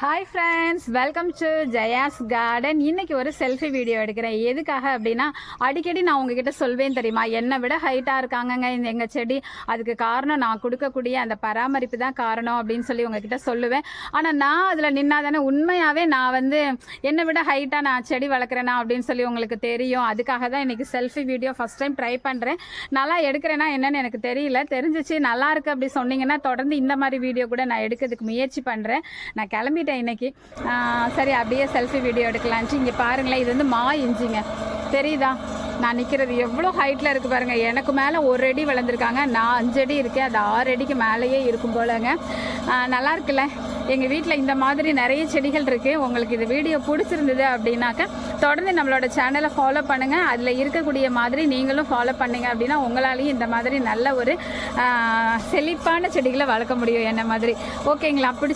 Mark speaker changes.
Speaker 1: Hi friends welcome to Jaya's garden இன்னைக்கு ஒரு selfie video எடுக்கிறேன். எதுக்காக அப்படின்னா அடிக்கடி நான் உங்ககிட்ட சொல்வேன் தெரியுமா? என்னை விட ஹைட்டாக இருக்காங்கங்க இந்த எங்கள் செடி. அதுக்கு காரணம் நான் கொடுக்கக்கூடிய அந்த பராமரிப்பு தான் காரணம் அப்படின்னு சொல்லி உங்ககிட்ட சொல்லுவேன். ஆனால் நான் அதில் நின்னா தானே உண்மையாகவே நான் வந்து என்னை விட ஹைட்டாக நான் செடி வளர்க்குறேனா அப்படின்னு சொல்லி உங்களுக்கு தெரியும். அதுக்காக தான் இன்றைக்கி selfie video first time try பண்ணுறேன் நல்லா எடுக்கிறேன்னா என்னென்னு எனக்கு தெரியல. தெரிஞ்சிச்சு நல்லா இருக்குது அப்படி சொன்னீங்கன்னா தொடர்ந்து இந்த மாதிரி வீடியோ கூட நான் எடுக்கிறதுக்கு முயற்சி பண்ணுறேன் நான் கிளம்பி இன்னைக்கு. சரி அப்படியே செல்ஃபி வீடியோ எடுக்கலான்ச்சு இங்கே பாருங்களேன் இது வந்து மா இஞ்சிங்க. தெரியுதா? நான் நிற்கிறது எவ்வளோ ஹைட்டில் இருக்குது பாருங்கள் எனக்கு மேலே ஒரு அடி வளர்ந்துருக்காங்க. நான் அஞ்சு அடி இருக்கேன். அது ஆறு அடிக்கு மேலேயே இருக்கும் போலங்க. நல்லா இருக்குல்ல? எங்கள் வீட்டில் இந்த மாதிரி நிறைய செடிகள் இருக்குது உங்களுக்கு இது வீடியோ பிடிச்சிருந்தது அப்படின்னாக்க தொடர்ந்து நம்மளோட சேனலை ஃபாலோ பண்ணுங்கள் அதில் இருக்கக்கூடிய மாதிரி நீங்களும் ஃபாலோ பண்ணுங்கள் அப்படின்னா உங்களாலையும் இந்த மாதிரி நல்ல ஒரு செழிப்பான செடிகளை வளர்க்க முடியும். என்ன மாதிரி. ஓகேங்களா பிடிச்ச